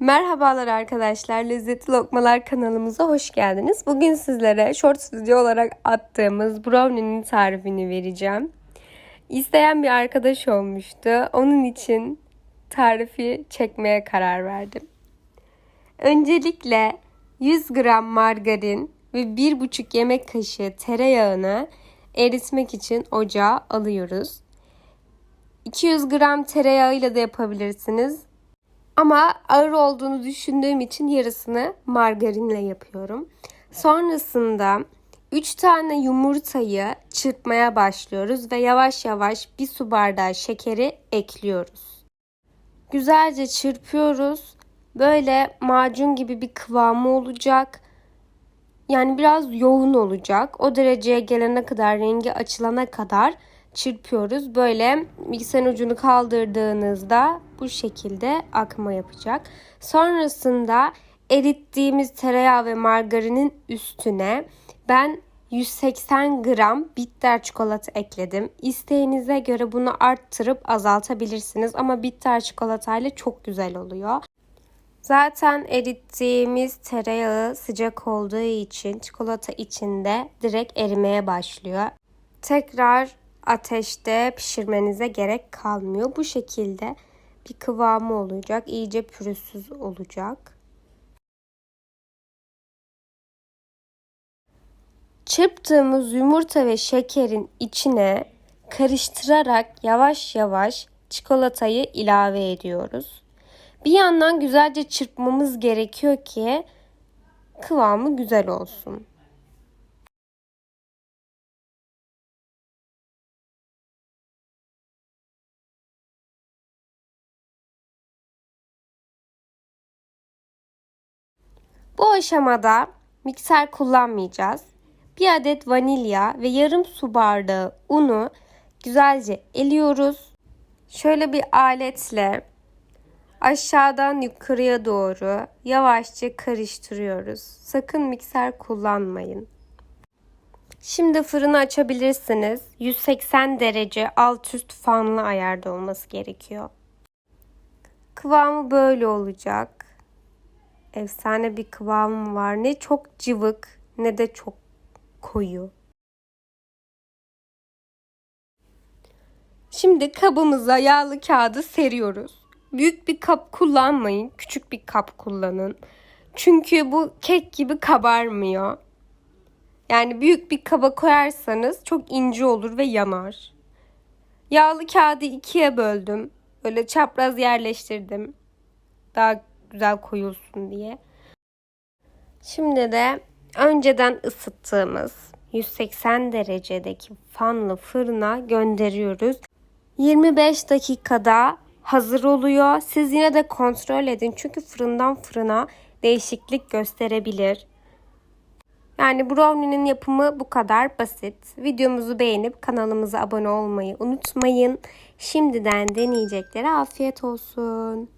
Merhabalar arkadaşlar. Lezzetli Lokmalar kanalımıza hoş geldiniz. Bugün sizlere short video olarak attığımız brownie'nin tarifini vereceğim. İsteyen bir arkadaş olmuştu. Onun için tarifi çekmeye karar verdim. Öncelikle 100 gram margarin ve 1,5 yemek kaşığı tereyağını eritmek için ocağa alıyoruz. 200 gram tereyağıyla da yapabilirsiniz. Ama ağır olduğunu düşündüğüm için yarısını margarinle yapıyorum. Sonrasında 3 tane yumurtayı çırpmaya başlıyoruz ve yavaş yavaş bir su bardağı şekeri ekliyoruz. Güzelce çırpıyoruz. Böyle macun gibi bir kıvamı olacak. Yani biraz yoğun olacak. O dereceye gelene kadar, rengi açılana kadar çırpıyoruz. Böyle mikserin ucunu kaldırdığınızda bu şekilde akma yapacak. Sonrasında erittiğimiz tereyağı ve margarinin üstüne ben 180 gram bitter çikolata ekledim. İsteğinize göre bunu arttırıp azaltabilirsiniz ama bitter çikolatayla çok güzel oluyor. Zaten erittiğimiz tereyağı sıcak olduğu için çikolata içinde direkt erimeye başlıyor. Tekrar ateşte pişirmenize gerek kalmıyor. Bu şekilde bir kıvamı olacak. İyice pürüzsüz olacak. Çırptığımız yumurta ve şekerin içine karıştırarak yavaş yavaş çikolatayı ilave ediyoruz. Bir yandan güzelce çırpmamız gerekiyor ki kıvamı güzel olsun. Bu aşamada mikser kullanmayacağız. Bir adet vanilya ve yarım su bardağı unu güzelce eliyoruz. Şöyle bir aletle aşağıdan yukarıya doğru yavaşça karıştırıyoruz. Sakın mikser kullanmayın. Şimdi fırını açabilirsiniz. 180 derece alt üst fanlı ayarda olması gerekiyor. Kıvamı böyle olacak. Efsane bir kıvamı var. Ne çok cıvık ne de çok koyu. Şimdi kabımıza yağlı kağıdı seriyoruz. Büyük bir kap kullanmayın. Küçük bir kap kullanın. Çünkü bu kek gibi kabarmıyor. Yani büyük bir kaba koyarsanız çok ince olur ve yanar. Yağlı kağıdı ikiye böldüm. Böyle çapraz yerleştirdim. Daha güzel koyulsun diye. Şimdi de önceden ısıttığımız 180 derecedeki fanlı fırına gönderiyoruz. 25 dakikada hazır oluyor. Siz yine de kontrol edin çünkü fırından fırına değişiklik gösterebilir. Yani brownie'nin yapımı bu kadar basit. Videomuzu beğenip kanalımıza abone olmayı unutmayın. Şimdiden deneyeceklere afiyet olsun.